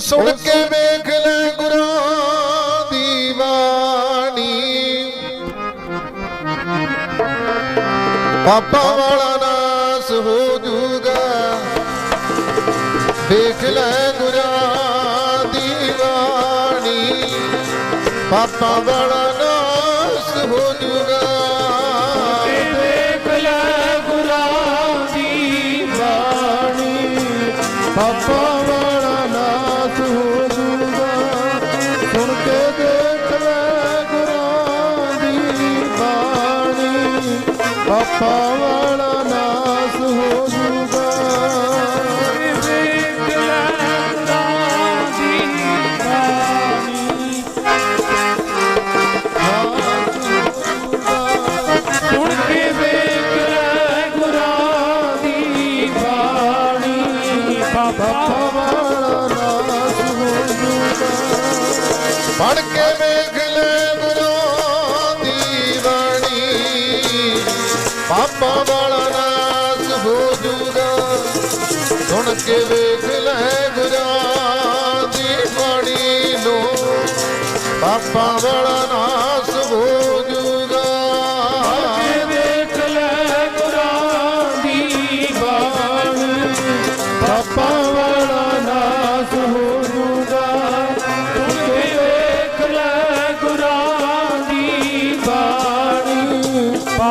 ਸੁਣ ਕੇ ਵੇਖ ਲੈ ਗੁਰਾਂ ਦੀ ਬਾਣੀ। ਪਾਪਾ ਵਾਲਾ ਨਾਸ ਹੋ ਜੂਗਾ। ਵੇਖ ਲੈ ਗੁਰਾਂ ਦੀ ਬਾਣੀ। ਪਾਪਾ ਵਾਲਾ ਨਾਸ ਹੋ ਜੂਗਾ। ਲੈ ਗੁਰਾਂ ਦੀ ਬਾਣੀ। ਪਾਪਾ ਵਾਲਾ ਨਾਸ ਹੋ ਜੂਗਾ। ਪੜ ਕੇ ਆਪਾਂ ਵਾਲਾ ਨਾਸ ਹੋ ਜੂਗਾ ਸੁਣ ਕੇ ਵੇਖ ਲੈ ਗੁਰਾਂ ਦੀ ਬਾਣੀ ਨੂੰ। ਆਪਾਂ ਵਾਲਾ ਨਾਸ ਹੋ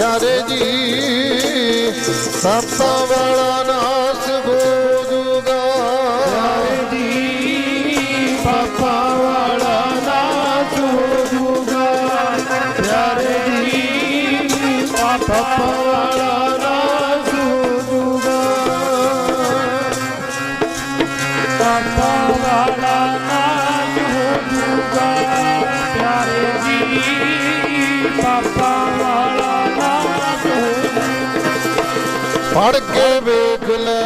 ਯਾਰੇ ਜੀ ਪਾਪਾ ਵਾਲਾ ਨਾਸ ਹੋ ਜੂਗਾ। ਯਾਰੇ ਜੀ ਪਾਪਾ ਵਾਲਾ ਨਾਮ ਹੋ ਜੂਗਾ। ਜੀ ਪਾਪਾ ਵਾਲਾ ਨਾਮ ਹੋ ਜੂਗਾ। ਪਾਪਾ ਵਾਲਾ ਨਾਮ ਹੋ ਪਿਆਰੇ ਜੀ ਪਾਪਾ ਵਾਲਾ ਫੜ ਕੇ ਵੇਖ ਲੈ।